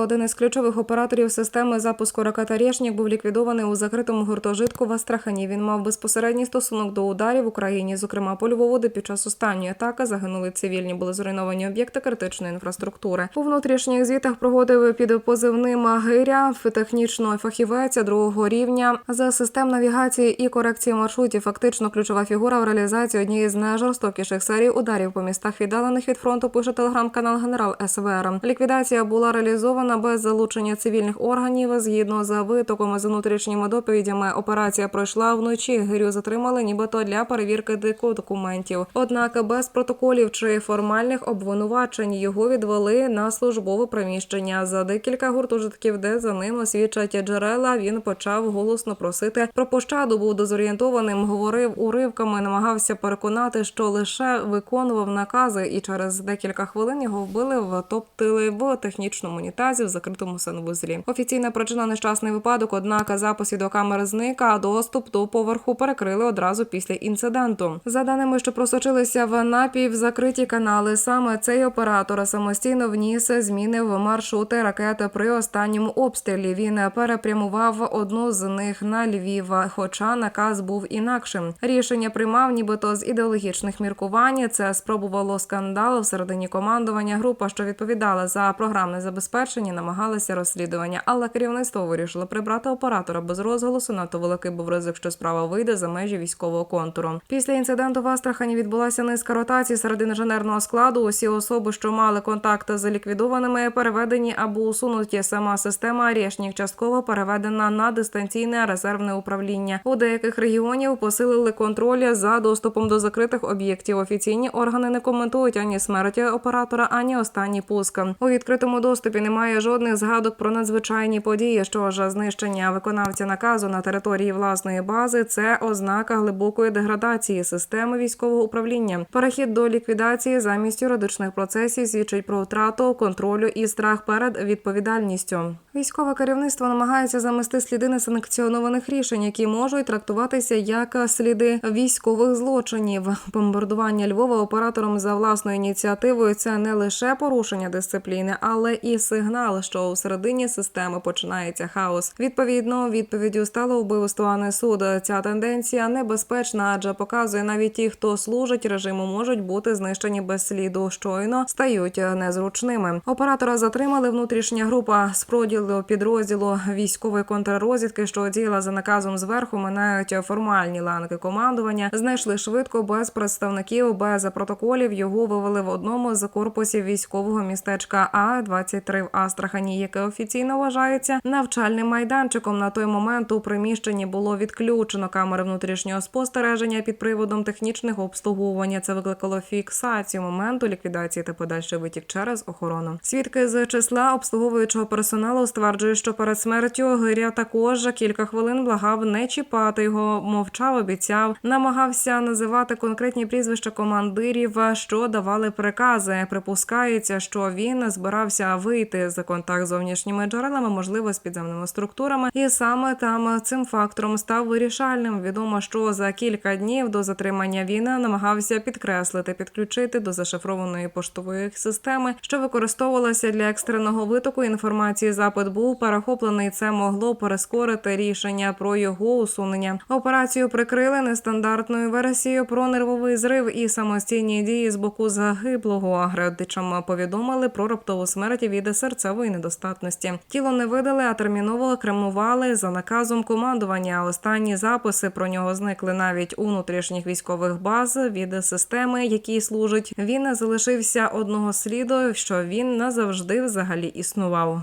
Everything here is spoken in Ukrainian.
Один із ключових операторів системи запуску ракета «Рєшнік» був ліквідований у закритому гуртожитку в Астрахані. Він мав безпосередній стосунок до ударів в Україні, зокрема по Львову, де під час останньої атаки загинули цивільні, були зруйновані об'єкти критичної інфраструктури. У внутрішніх звітах проводив під позивним Гиря технічно фахівець другого рівня за систем навігації і корекції маршрутів. Фактично ключова фігура в реалізації однієї з найжорстокіших серій ударів по містах віддалених від фронту. Пише телеграм-канал Генерал СВР. Ліквідація була реалізована без залучення цивільних органів. Згідно з витоками з внутрішніми доповідями, операція пройшла вночі. Гирю затримали, нібито для перевірки документів. Однак без протоколів чи формальних обвинувачень його відвели на службове приміщення. За декілька гуртожитків, де за ним свідчать джерела, він почав голосно просити про пощаду. Був дезорієнтованим, говорив уривками, намагався переконати, що лише виконував накази, і через декілька хвилин його вбили, втоптили в технічному унітазі в закритому санвузлі. Офіційна причина нещасний випадок, однак запис відеокамери зник, а доступ до поверху перекрили одразу після інциденту. За даними, що просочилися в напівзакриті канали, саме цей оператор самостійно вніс зміни в маршрути ракети при останньому обстрілі. Він перепрямував одну з них на Львів, хоча наказ був інакшим. Рішення приймав, нібито з ідеологічних міркувань. Це спробувало скандал всередині командування. Група, що відповідала за програмне забезпечення, намагалася розслідування, але керівництво вирішило прибрати оператора без розголосу. Надто великий був ризик, що справа вийде за межі військового контуру. Після інциденту в Астрахані відбулася низка ротацій серед інженерного складу. Усі особи, що мали контакти з ліквідованими, переведені або усунуті. Сама система «Рєшнік» частково переведена на дистанційне резервне управління. У деяких регіонів посилили контроль за доступом до закритих об'єктів. Офіційні органи не коментують ані смерті оператора, ані останні пуск. У відкритому доступі немає жодних згадок про надзвичайні події. Що ж, знищення виконавця наказу на території власної бази це ознака глибокої деградації системи військового управління. Перехід до ліквідації замість юридичних процесів свідчить про втрату контролю і страх перед відповідальністю. Військове керівництво намагається замести сліди несанкціонованих рішень, які можуть трактуватися як сліди військових злочинів. Бомбардування Львова оператором за власною ініціативою це не лише порушення дисципліни, але і сигнал, що у середині системи починається хаос. Відповідно, відповіддю стало вбивство, а не суд. Ця тенденція небезпечна, адже показує навіть ті, хто служить режиму, можуть бути знищені без сліду. Щойно стають незручними. Оператора затримали. Внутрішня група з проділу підрозділу військової контррозвідки, що діяла за наказом зверху, минають формальні ланки командування. Знайшли швидко без представників, без протоколів. Його вивели в одному з корпусів військового містечка А 23 в Астрахані, яке офіційно вважається навчальним майданчиком. На той момент у приміщенні було відключено камери внутрішнього спостереження під приводом технічного обслуговування. Це викликало фіксацію моменту ліквідації та подальший витік через охорону. Свідки з числа обслуговуючого персоналу стверджують, що перед смертю Гиря також кілька хвилин благав не чіпати його, мовчав, обіцяв, намагався називати конкретні прізвища командирів, що давали прикази. Припускається, що він збирався вийти за контакт з зовнішніми джерелами, можливо, з підземними структурами, і саме там цим фактором став вирішальним. Відомо, що за кілька днів до затримання він намагався підкреслити, підключити до зашифрованої поштової системи, що використовувалася для екстреного витоку інформації. Запит був перехоплений. Це могло перескорити рішення про його усунення. Операцію прикрили нестандартною версією про нервовий зрив і самостійні дії з боку загиблого. Родичам повідомили про раптову смерть від серцевої недостатності. Тіло не видали, а терміново кремували за наказом командування. Останні записи про нього зникли навіть у внутрішніх військових баз від системи, якій служить. Він залишився одного сліду, що він назавжди взагалі існував.